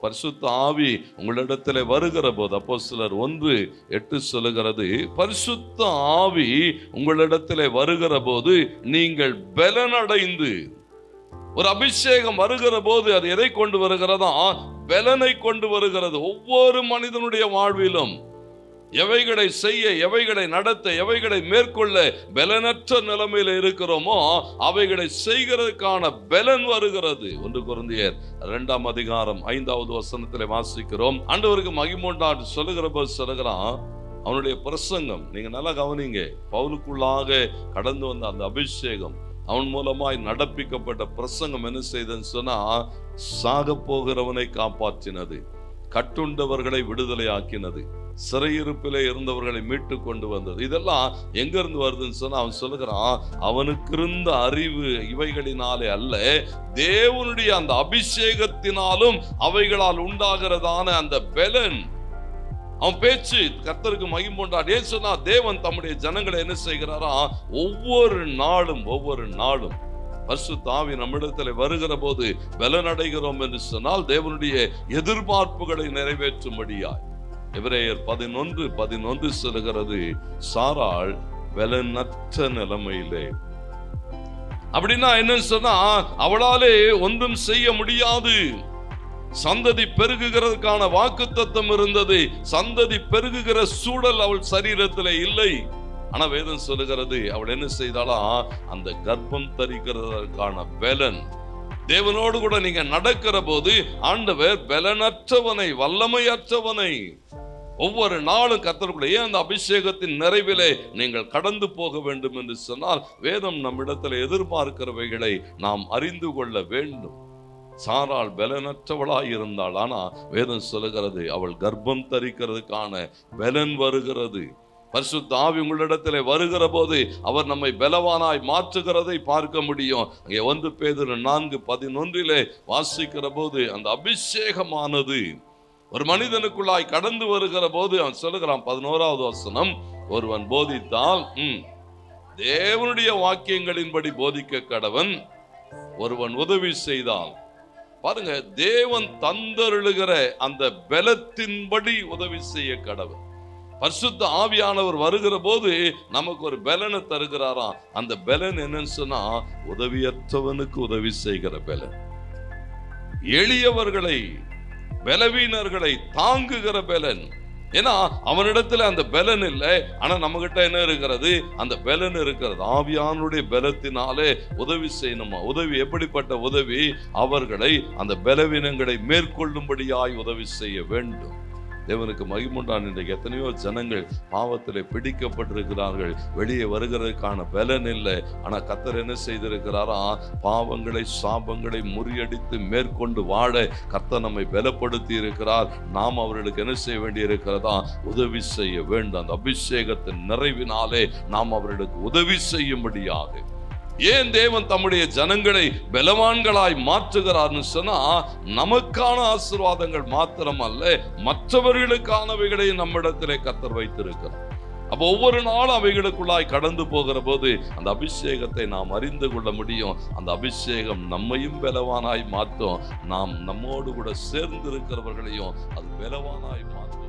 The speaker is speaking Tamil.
பரிசுத்த ஆவி உங்களிடத்தில் வருகிற போது அப்போ சிலர் ஒன்று எட்டு சொல்லுகிறது பரிசுத்த ஆவி உங்களிடத்தில் வருகிற போது நீங்கள் பலனடைந்து. ஒரு அபிஷேகம் வருகிற போது அது எதை கொண்டு வருகிறதா? பலனை கொண்டு வருகிறது. ஒவ்வொரு மனிதனுடைய வாழ்விலும் எவைகளை செய்ய எவைகளை நடத்த எவைகளை மேற்கொள்ள பலனற்ற நிலைமையில இருக்கிறோமோ அவைகளை செய்கிறதுக்கான பலன் வருகிறது. ஒன்று குருந்தியர் இரண்டாம் அதிகாரம் ஐந்தாவது வசனத்தில் வாசிக்கிறோம். ஆண்டவருக்கு மகிமோண்டான் சொல்லுகிற போது சொல்லுகிறான் அவனுடைய பிரசங்கம் நீங்க நல்லா கவனிங்க பவுலுக்குள்ளாக கடந்து வந்த அந்த அபிஷேகம் அவன் மூலமாய் நடப்பிக்கப்பட்ட பிரசங்கம் என்ன செய்ததுன்னு சொன்னா சாக போகிறவனை காப்பாற்றினது கட்டுண்டவர்களை விடுதலை ஆக்கினது சிறையிருப்பில் இருந்தவர்களை மீட்டு கொண்டு வந்தது. இதெல்லாம் எங்க இருந்து வருதுன்னு சொன்னா அவன் சொல்லுகிறான் அவனுக்கு இருந்த அறிவு இவைகளினாலே அல்ல. தேவனுடைய அந்த அபிஷேகத்தினாலும் அவைகளால் உண்டாகிறதான அந்த பெலன். அவன் பேச்சு கத்தருக்கு மகிம்பொண்டான் ஏன் சொன்னா தேவன் தம்முடைய ஜனங்களை என்ன செய்கிறாரா? ஒவ்வொரு நாளும் ஒவ்வொரு நாளும் பரிசு தாவி நம்மிடத்தில் வருகிற போது பலனடைகிறோம் என்று சொன்னால் தேவனுடைய எதிர்பார்ப்புகளை நிறைவேற்றும்படியாய். எபிரேயர் பதினொன்று பதினொன்று சொல்லுகிறது சாராள் வெலநற்ற நிலைமையிலே. அப்படின்னா என்னன்னு சொன்னா அவளாலே ஒன்றும் செய்ய முடியாது. சந்ததி பெருகுகிறதுக்கான வாக்கு தத்துவம் இருந்தது. சந்ததி பெருகுகிற சூழல் அவள் சரீரத்தில் இல்லை. ஆனா வேதம் சொல்லுகிறது அவள் என்ன செய்தாளா? அந்த கர்ப்பம் தரிக்கிறதற்கான பலன் தேவனோடு கூட நீங்க நடக்கிற போது ஆண்டவர் பலனற்றவனை வல்லமையற்றவனை. ஒவ்வொரு நாளும் கத்தருக்குள்ள ஏன் அந்த அபிஷேகத்தின் நிறைவிலே நீங்கள் கடந்து போக வேண்டும் என்று சொன்னால் வேதம் நம்மிடத்தில் எதிர்பார்க்கிறவைகளை நாம் அறிந்து கொள்ள வேண்டும். சாரால் பலனற்றவளாய் இருந்தாள் ஆனால் வேதம் சொல்லுகிறது அவள் கர்ப்பம் தரிக்கிறதுக்கான பலன் வருகிறது. பரிசுத்த ஆவி உங்களிடத்தில் வருகிற போது அவர் நம்மை பலவானாய் மாற்றுகிறதை பார்க்க முடியும். அங்கே வந்து பேதர் நான்கு பதினொன்றிலே வாசிக்கிற போது அந்த அபிஷேகமானது ஒரு மனிதனுக்குள்ளாய் கடந்து வருகிற போது அவன் சொல்லுகிறான் பதினோராவது வசனம் ஒருவன் போதித்தால் ம், தேவனுடைய வாக்கியங்களின்படி போதிக்க கடவன் ஒருவன் உதவி செய்தால். பாருங்க தேவன் தந்தருளுகிற அந்த பலத்தின்படி உதவி செய்ய கடவன். பரிசுத்த ஆவியானவர் வருகிற போது நமக்கு ஒரு பலனை தருகிறாராம். அந்த பலன் என்னன்னு சொன்னா உதவியற்றவனுக்கு உதவி செய்கிற பலன். எளியவர்களை பலவீனர்களை தாங்குகிற பலன். ஏன்னா அவனிடத்துல அந்த பலன் இல்லை. ஆனா நம்ம கிட்ட என்ன இருக்கிறது? அந்த பலன் இருக்கிறது. ஆவியானுடைய பலத்தினாலே உதவி செய்யணுமா? உதவி எப்படிப்பட்ட உதவி? அவர்களை அந்த பலவீனங்களை மேற்கொள்ளும்படியாய் உதவி செய்ய வேண்டும். தேவனுக்கு மகிமுண்டான் இன்றைக்கு எத்தனையோ ஜனங்கள் பாவத்தில் பிடிக்கப்பட்டிருக்கிறார்கள். வெளியே வருகிறதுக்கான பலன் இல்லை. ஆனால் கத்தர் என்ன செய்திருக்கிறாரா? பாவங்களை சாபங்களை முறியடித்து மேற்கொண்டு வாழ கர்த்தர் நம்மை பலப்படுத்தி இருக்கிறார் நாம் அவர்களுக்கு என்ன செய்ய வேண்டி இருக்கிறதா உதவி செய்ய வேண்டும். அந்த அபிஷேகத்தின் நிறைவினாலே நாம் அவர்களுக்கு உதவி செய்யும்படியாக. ஏன் தேவன் தம்முடைய ஜனங்களை பலவான்களாய் மாற்றுகிறார்னு சொன்னா நமக்கான ஆசீர்வாதங்கள் மாத்திரம் அல்ல மற்றவர்களுக்கானவைகளை நம்மிடத்திலே கத்தர் வைத்திருக்கிறார். அப்போ ஒவ்வொரு நாளும் அவைகளுக்குள்ளாய் கடந்து போகிற போது அந்த அபிஷேகத்தை நாம் அறிந்து கொள்ள முடியும். அந்த அபிஷேகம் நம்மையும் பலவானாய் மாற்றும் நாம் நம்மோடு கூட சேர்ந்து இருக்கிறவர்களையும் அது பலவானாய் மாற்றும்